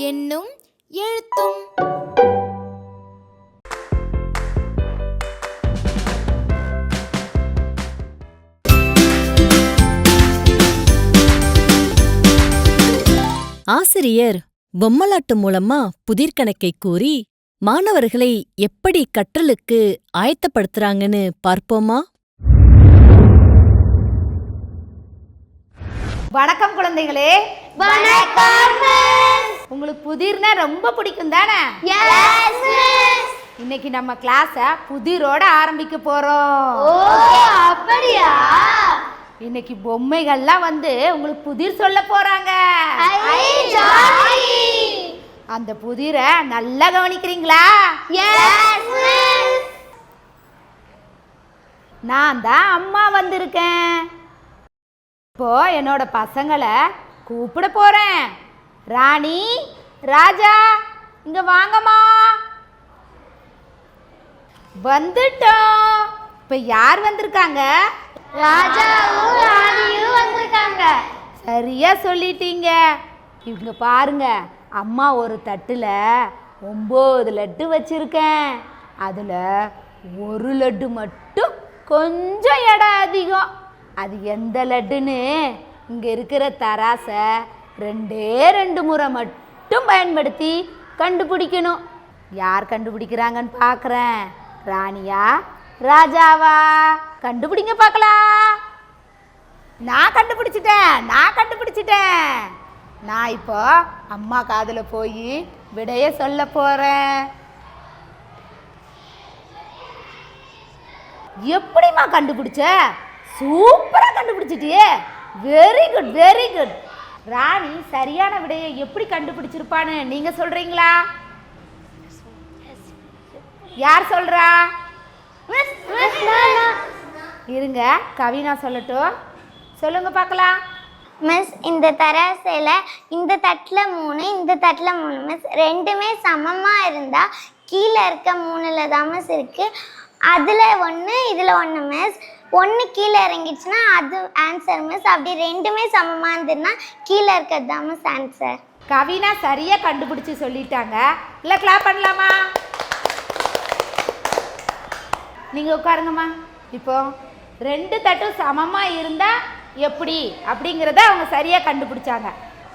என்னும் எழுத்தும். ஆசிரியர் பொம்மலாட்டு மூலமா புதிர்கணக்கை கூறி மாணவர்களை எப்படி கற்றலுக்கு ஆயத்தப்படுத்துறாங்கன்னு பார்ப்போமா? வணக்கம் குழந்தைகளே. உங்களுக்கு புதிர்னா ரொம்ப பிடிக்கும் தானே? இன்னைக்கு நம்ம கிளாஸ புதிரோட ஆரம்பிக்க போறோம். அப்படியா? இன்னைக்கு பொம்மைகள்லாம் வந்து உங்களுக்கு புதிர் சொல்ல போறாங்க. அந்த புதிரை நல்லா கவனிக்கிறீங்களா? நான் தான் அம்மா வந்திருக்கேன். இப்போ என்னோட பசங்களை கூப்பிட போறேன். ராணி ராஜா இங்க வாங்கம்மா. வந்துட்டோம். இப்போ யார் வந்திருக்காங்க? ராஜாவும் ராணியும் வந்திருக்காங்க. சரியா சொல்லிட்டீங்க. இவங்க பாருங்க அம்மா ஒரு தட்டில் ஒம்பது லட்டு வச்சிருக்கேன். அதில் ஒரு லட்டு மட்டும் கொஞ்சம் எடை அதிகம். அது எந்த லட்டுன்னு? இங்கே இருக்கிற தராசை ரெண்டே ரெண்டு முறை மட்டும் பயன்படுத்தி கண்டுபிடிக்கணும். யார் கண்டுபிடிக்கிறாங்கன்னு பார்க்குறேன் ராணியா ராஜாவா? கண்டுபிடிங்க பார்க்கலாம் நான் கண்டுபிடிச்சிட்டேன் நான் கண்டுபிடிச்சிட்டேன். நான் இப்போ அம்மா காதில் போய் விடைய சொல்ல போறேன். எப்படிம்மா கண்டுபிடிச்ச? சூப்பராக கண்டுபிடிச்சிட்டியே. Very good very good Rani சரியான விடையை எப்படி கண்டுபிடிச்சிருப்பான்னு நீங்கள் சொல்கிறீங்களா யார் சொல்றா? இருங்க கவினா சொல்லட்டும். சொல்லுங்க பார்க்கலாம். மிஸ் இந்த தராசையில் இந்த தட்டில் மூணு இந்த தட்டில் மூணு மிஸ் ரெண்டுமே சமமாக இருந்தால் கீழே இருக்க மூணில் தான் மிஸ் இருக்குது அதில் ஒன்று இதில் ஒன்று மிஸ் ஒன்று கீழே இறங்கிடுச்சுன்னா அது ஆன்சர் மிஸ் அப்படி ரெண்டுமே சமமாக இருந்ததுன்னா கீழே இருக்கிறது தான் மிஸ் ஆன்சர் கவினா சரியா கண்டுபிடிச்சு சொல்லிட்டாங்க. இல்ல கிளாப் பண்ணலாமா? நீங்க உட்காருங்கம்மா. இப்போ ரெண்டு தட்டும் சமமா இருந்தா எப்படி? அப்படிங்கிறத அவங்க சரியா கண்டுபிடிச்சாங்க.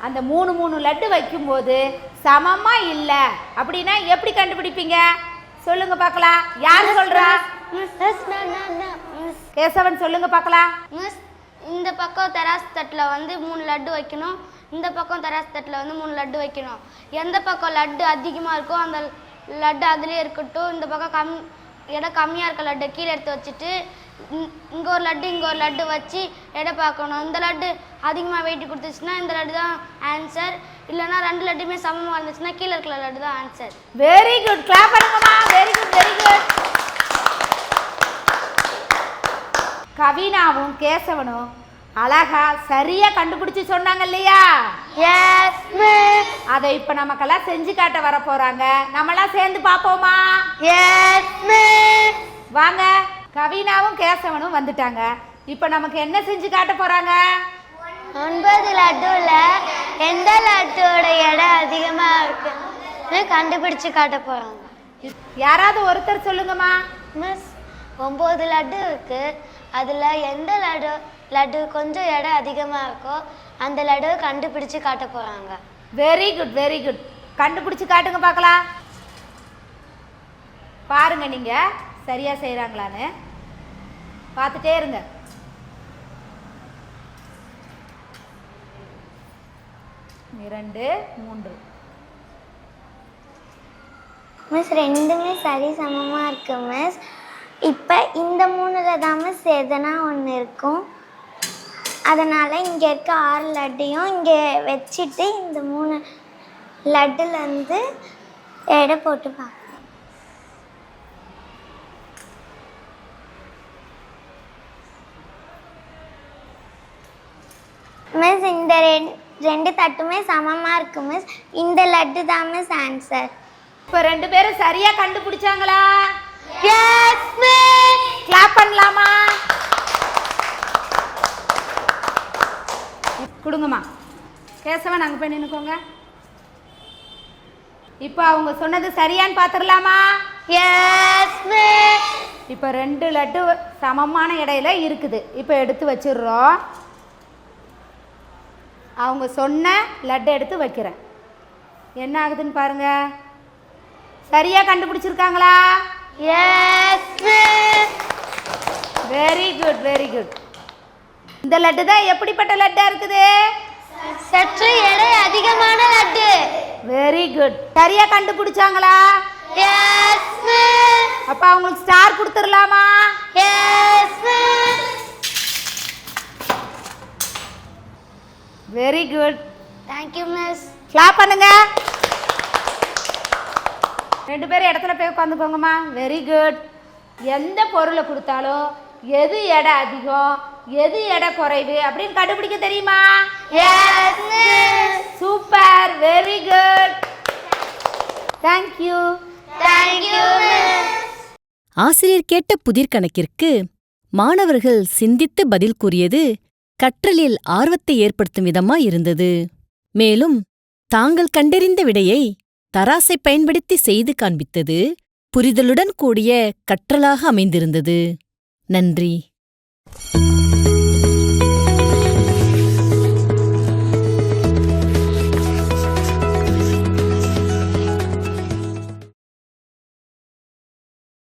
அந்த மூணு மூணு லட்டு வைக்கும்போது சமமா இல்லை அப்படின்னா எப்படி கண்டுபிடிப்பீங்க? சொல்லுங்க பார்க்கலாம். யார் சொல்றா? கேசவன் சொல்லுங்க பார்க்கலாம். இந்த பக்கம் தராசு தட்டில் வந்து மூணு லட்டு வைக்கணும். இந்த பக்கம் தராசு தட்டில் வந்து மூணு லட்டு வைக்கணும். எந்த பக்கம் லட்டு அதிகமாக இருக்கோ அந்த லட்டு அதுலேயே இருக்கட்டும். இந்த பக்கம் கம் எடை கம்மியாக இருக்க லட்டு கீழே எடுத்து வச்சுட்டு இங்கே ஒரு லட்டு இங்கே ஒரு லட்டு வச்சு எடை பார்க்கணும். இந்த லட்டு அதிகமாக வெயிட் கொடுத்துச்சுன்னா இந்த லட்டு தான் ஆன்சர் இல்லைன்னா ரெண்டு லட்டுமே சமமாக இருந்துச்சுன்னா கீழே இருக்கிற லட்டு தான் ஆன்சர் வெரி குட் கிளாப் பண்ணுங்கம்மா. வெரி குட் வெரி குட் கவினாவும் கேசவனும் அழகா சரியா கண்டுபிடிச்சு சொன்னாங்க இல்லையா? அதை இப்ப நமக்கெல்லாம் செஞ்சு காட்ட வர போறாங்க. நம்மளாம் சேர்ந்து மிஸ் வாங்க. கவினாவும் கேசவனும் வந்துட்டாங்க. இப்ப நமக்கு என்ன செஞ்சு காட்ட போறாங்க? ஒன்பது லட்டுல எந்த லட்டோட எடை அதிகமா இருக்குன்னு கண்டுபிடிச்சு காட்ட போறாங்க. யாராவது ஒருத்தர் சொல்லுங்கம்மா. மிஸ் ஒம்பது லட்டு இருக்கு. அதுல எந்த லட்டு லட்டு கொஞ்சம் எடை அதிகமா இருக்கோ அந்த லட்டுவை கண்டுபிடிச்சு காட்ட போறாங்க. வெரி குட் வெரி குட் கண்டுபிடிச்சு காட்டுங்க பார்க்கலாம். பாருங்க நீங்க. சரியாக செய்கிறாங்களான்னு பார்த்துட்டே இருங்க. இரண்டு மூன்று. மிஸ் ரெண்டுமே சரி சமமாக இருக்கு மிஸ் இப்போ இந்த மூணுல தான் மிஸ் எதனா ஒன்று இருக்கும். அதனால் இங்கே இருக்க ஆறு லட்டையும் இங்கே வச்சுட்டு இந்த மூணு லட்டுலேருந்து எடை போட்டு பார்க்கணும் மிஸ் இந்த ரெண்- ரெண்டு தட்டுமே சமமாக இருக்கு மிஸ் இந்த லட்டு தான் மிஸ் ஆன்சர் இப்போ ரெண்டு பேரும் சரியா கண்டுபிடிச்சாங்களா? எஸ் மிஸ் கிளாப் பண்ணலாமா? கொடுங்கம்மா. கேசவன் அங்கே போய் நின்னுக்கோங்க. இப்போ அவங்க சொன்னது சரியான்னு பார்த்துடலாமா எஸ் மிஸ் இப்போ ரெண்டு லட்டு சமமான இடையில இருக்குது. இப்போ எடுத்து வச்சிடுறோம். அவங்க சொன்ன லட்டு எடுத்து வைக்கிறேன். என்ன ஆகுதுன்னு பாருங்க. சரியா கண்டுபிடிச்சிருக்காங்களா? Yes very good very good இந்த லட்டு தான் எப்படிப்பட்ட லட்டா இருக்குது? சற்று எடை அதிகமான லட்டு. வெரி குட் சரியா கண்டுபிடிச்சாங்களா? அப்ப அவங்களுக்கு ஸ்டார் கொடுத்துடலாமா? Yes very good thank you miss clap பண்ணுங்க. ரெண்டு பேரும் இடத்துல போய் உட்காந்துக்கோங்கம்மா. வெரி குட் எந்த பொருளை கொடுத்தாலும் எது எடை அதிகம் எது எடை குறைவு அப்படின்னு கண்டுபிடிக்க தெரியுமா? Super very good thank you thank you miss ஆசிரியர் கேட்ட புதிர் கணக்கிற்கு மாணவர்கள் சிந்தித்து பதில் கூறியது கற்றலில் ஆர்வத்தை ஏற்படுத்தும் விதமா இருந்தது. மேலும் தாங்கள் கண்டறிந்த விடையை தராசை பயன்படுத்தி செய்து காண்பித்தது புரிதலுடன் கூடிய கற்றலாக அமைந்திருந்தது. நன்றி.